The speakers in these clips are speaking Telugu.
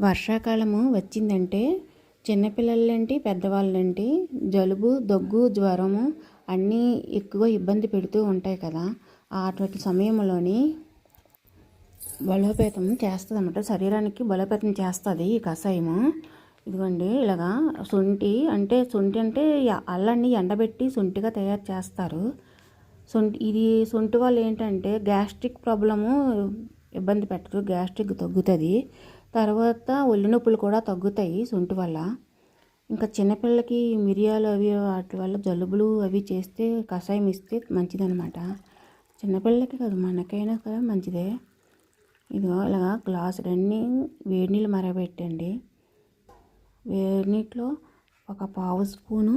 వర్షాకాలము వచ్చిందంటే చిన్నపిల్లలేంటి పెద్దవాళ్ళేంటి జలుబు దగ్గు జ్వరము అన్నీ ఎక్కువ ఇబ్బంది పెడుతూ ఉంటాయి కదా. అటువంటి సమయంలోని బలోపేతం చేస్తుంది అన్నమాట శరీరానికి బలోపేతం చేస్తుంది ఈ కషాయము. ఇదిగోండి ఇలాగా శొంఠి అంటే శొంఠి అంటే అల్లాన్ని ఎండబెట్టి శొంఠిగా తయారు చేస్తారు. శొంఠి ఇది శొంఠి వల్ల ఏంటంటే గ్యాస్ట్రిక్ ప్రాబ్లము ఇబ్బంది పెట్టదు గ్యాస్ట్రిక్ తగ్గుతుంది. తర్వాత ఒళ్ళు నొప్పులు కూడా తగ్గుతాయి సొంటి వల్ల. ఇంకా చిన్నపిల్లలకి మిరియాలు అవి వాటి వల్ల జలుబులు అవి చేస్తే కషాయం ఇస్తే మంచిదనమాట చిన్నపిల్లలకి కాదు మనకైనా కదా మంచిదే. ఇదిగో ఇలా గ్లాసులన్నీ వేడి నీళ్ళు మరగబెట్టండి. వేడి నీటిలో ఒక పావు స్పూను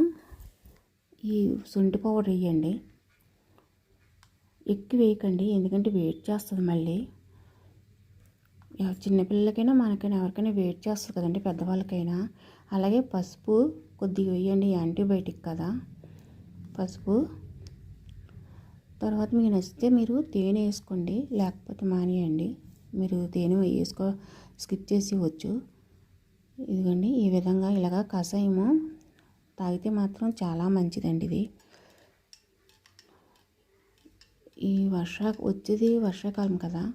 ఈ శొంఠి పౌడర్ వేయండి. ఎక్కువ వేయకండి ఎందుకంటే వేడి చేస్తుంది మళ్ళీ. చిన్నపిల్లలకైనా మనకైనా ఎవరికైనా వెయిట్ చేస్తుంది కదండి పెద్దవాళ్ళకైనా. అలాగే పసుపు కొద్దిగా వేయండి యాంటీబయాటిక్ కదా. పసుపు. తర్వాత మీకు నచ్చితే మీరు తేనె వేసుకోండి లేకపోతే మానేయండి. మీరు తేనె వేసుకో స్కిప్ చేసి ఇవ్వచ్చు ఇదిగోండి ఈ విధంగా ఇలాగా కషాయము తాగితే మాత్రం చాలా మంచిదండి ఇది. ఈ వర్ష వచ్చేది వర్షాకాలం కదా.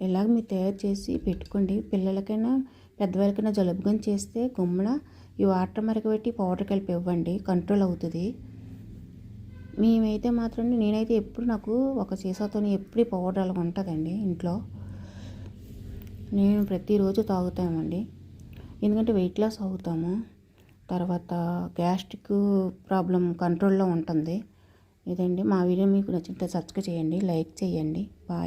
ఇలాగ మీరు తయారు చేసి పెట్టుకోండి. పిల్లలకైనా పెద్దవాళ్ళకైనా జలుబు చేస్తే గుమ్మన ఈ వాటర్ మరగబెట్టి పౌడర్ కలిపి ఇవ్వండి. కంట్రోల్ అవుతుంది. మేమైతే మాత్రం నేనైతే ఎప్పుడు నాకు ఒక సీసాతో ఎప్పుడు పౌడర్ అలా ఉంటుందండి ఇంట్లో. నేను ప్రతిరోజు తాగుతామండి. ఎందుకంటే వెయిట్ లాస్ అవుతాము. తర్వాత గ్యాస్ట్రిక్ ప్రాబ్లం కంట్రోల్లో ఉంటుంది. ఇదండి. మా వీడియో మీకు నచ్చితే సబ్స్క్రైబ్ చేయండి. లైక్ చేయండి. బాయ్.